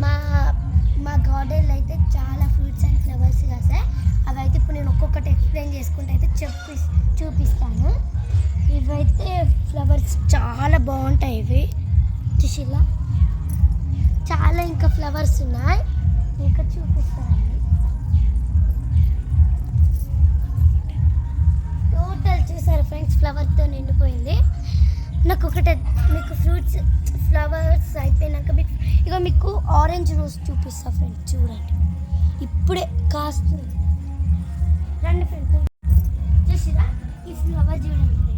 మా మా గార్డెన్లో అయితే చాలా ఫ్రూట్స్ అండ్ ఫ్లవర్స్ కాసాయి అవి అయితే ఇప్పుడు నేను ఒక్కొక్కటి ఎక్స్ప్లెయిన్ చేసుకుంటే అయితే చెప్పి చూపిస్తాను. ఇవైతే ఫ్లవర్స్ చాలా బాగుంటాయి ఇవి. చూసిలా చాలా ఇంకా ఫ్లవర్స్ ఉన్నాయి. ఫ్లవర్స్ అయిపోయినాక మీకు ఇక మీకు ఆరెంజ్ రోజ్ చూపిస్తా ఫ్రెండ్స్ చూడండి. ఇప్పుడే కాస్తుంది. రండి ఫ్రెండ్స్ చూసిరా? ఈ ఫ్లవర్ చూడండి.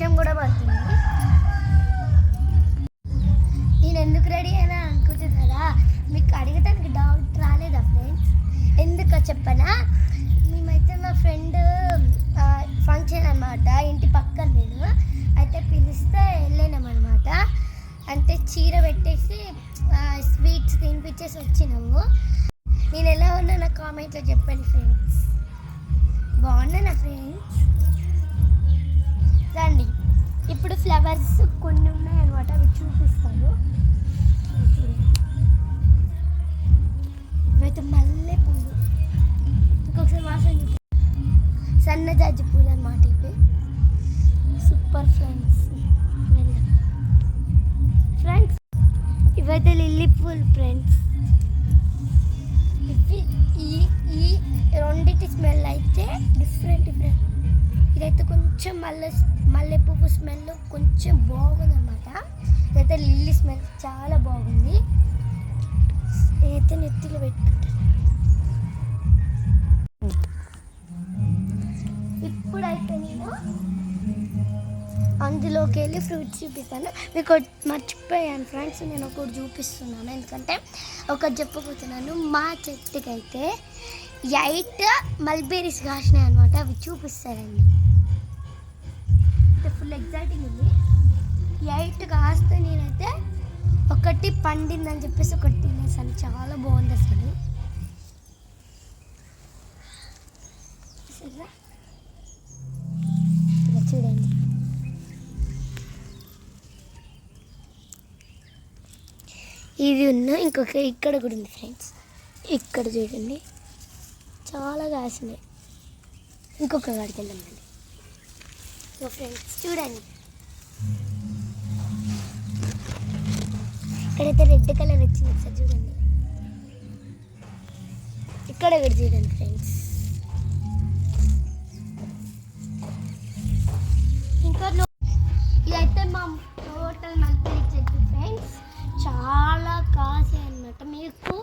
వర్షం కూడా పడుతుంది. నేను ఎందుకు రెడీ అయినా అనుకుంటున్నారా? మీకు అడగటానికి డౌట్ రాలేదా ఫ్రెండ్స్ ఎందుకో చెప్పనా? మేమైతే మా ఫ్రెండ్ ఫంక్షన్ అనమాట ఇంటి పక్కన నేను. అయితే పిలిస్తే వెళ్ళినామన్నమాట. అంటే చీర పెట్టేసి స్వీట్స్ తినిపించేసి వచ్చినాము. నేను ఎలా ఉన్నా నా కామెంట్లో చెప్పండి ఫ్రెండ్స్ బాగున్నానా ఫ్రెండ్స్ రండి. ఇప్పుడు ఫ్లవర్స్ కొన్ని ఉన్నాయన్నమాట అవి చూపిస్తాను. ఇవైతే మల్లె పూలు. ఇంకొకసారి వాసన సన్నజాజి పూలు అనమాట ఇవి. సూపర్ ఫ్రెండ్స్ ఫ్రెండ్స్ ఇవైతే లిల్లీ పూల్ ఫ్రెండ్స్ ఇవి ఈ ఈ రెండింటి స్మెల్ అయితే డిఫరెంట్ డిఫరెంట్ ఇదైతే కొంచెం మల్లె మల్లె పువ్వు స్మెల్ కొంచెం బాగుంది అనమాట ఇదైతే లిల్లీ స్మెల్ చాలా బాగుంది. ఇదైతే నెత్తిలో పెట్టుకుంటాను. ఇప్పుడైతే నేను అందులోకి వెళ్ళి ఫ్రూట్స్ చూపిస్తాను. మీకు మర్చిపోయాను ఫ్రెండ్స్ నేను ఒకటి చూపిస్తున్నాను. ఎందుకంటే ఒకటి చెప్పబోతున్నాను. మా చెట్టుకైతే ఎయిట్ మల్బెరీస్ కాసినాయి అనమాట అవి చూపిస్తారండి. ఫుల్ ఎగ్జైటింగ్ ఉంది. ఎయిట్ కాస్తే నేనైతే ఒకటి పండిందని చెప్పేసి ఒకటి తినేసాను. చాలా బాగుంది అసలు. చూడండి. ఇది ఉన్న ఇంకొక ఇక్కడ కూడా ఉంది ఫ్రెండ్స్ ఇక్కడ చూడండి. చాలా కాసినాయి ఇంకొక కాడికి వెళ్ళండి సో ఫ్రెండ్స్ చూడండి ఇక్కడైతే రెడ్ కలర్ వచ్చింది ఒకసారి చూడండి. ఇక్కడ కూడా చూడండి ఫ్రెండ్స్. ఇంకా ఇదైతే మా టోటల్ మల్బెరీ చెట్టు ఫ్రెండ్స్. చాలా కాసే అన్నమాట. మీకు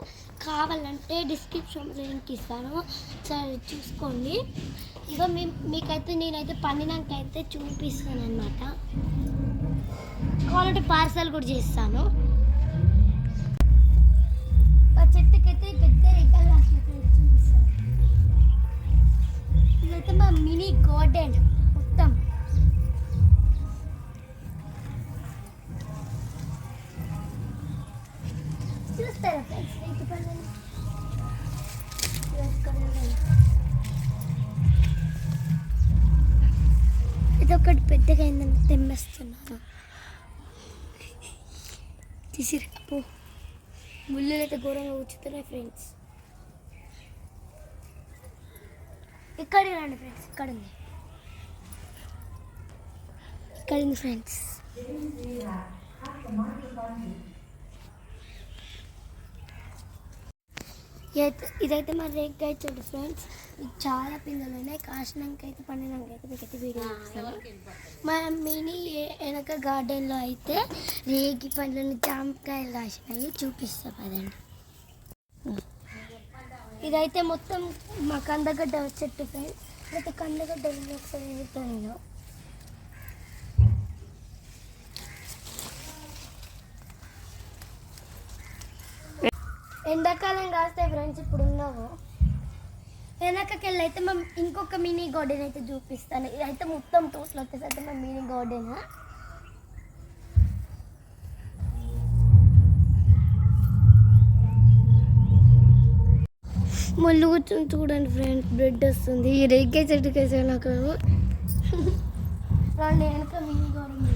కావాలంటే డిస్క్రిప్షన్లో లింక్ ఇస్తాను. సరే చూసుకోండి. ఇగో మీ మీకైతే నేనైతే పండినాక అయితే చూపిస్తాను అనమాట కావాలంటే పార్సల్ కూడా చేస్తాను. ఆ చెట్టుకైతే పెద్ద రేఖలు రాసినట్టు చూపిస్తాను. ఇదైతే మా మినీ గార్డెన్ మొత్తం. చూస్తారా ఫ్రెండ్స్? రైతు పనులు? ఇది పెద్దగా అయిందంటే తెమ్మేస్తున్నాను. తీసిరపో ముళ్ళు అయితే ఘోరంగా కూర్చుతున్నాయి ఫ్రెండ్స్ ఇక్కడ రండి ఫ్రెండ్స్ ఇక్కడ ఉంది ఇక్కడ ఉంది ఫ్రెండ్స్ ఇదైతే ఇదైతే మా రేగ్గా చూడు ఫ్రెండ్స్. చాలా పిందెలు ఉన్నాయి కాసినాక అయితే పండినాక అయితే మీకైతే వీడియో ఇస్తాను మా మినీ వెనక గార్డెన్లో అయితే రేగి పండ్లను జామకాయలు కాసినాయి చూపిస్తా పదండి. ఇదైతే మొత్తం మా కందగడ్డ చెట్టు ఫ్రెండ్స్. అయితే కందగడ్డ ఒకసారి వెళ్తాను ఎండాకాలం కాస్తే ఫ్రెండ్స్ ఇప్పుడు ఉన్నాము వెనకకి వెళ్ళి అయితే మేము ఇంకొక మినీ గార్డెన్ అయితే చూపిస్తాను. ఇదైతే మొత్తం టూస్లో వచ్చేసి అయితే మేము మినీ గార్డెన్ ముళ్ళు కూర్చొని చూడండి ఫ్రెండ్స్ బ్రెడ్ వస్తుంది. రేగే చెట్టుకేసే నాకు రెండు వెనక మినీ గార్డెన్.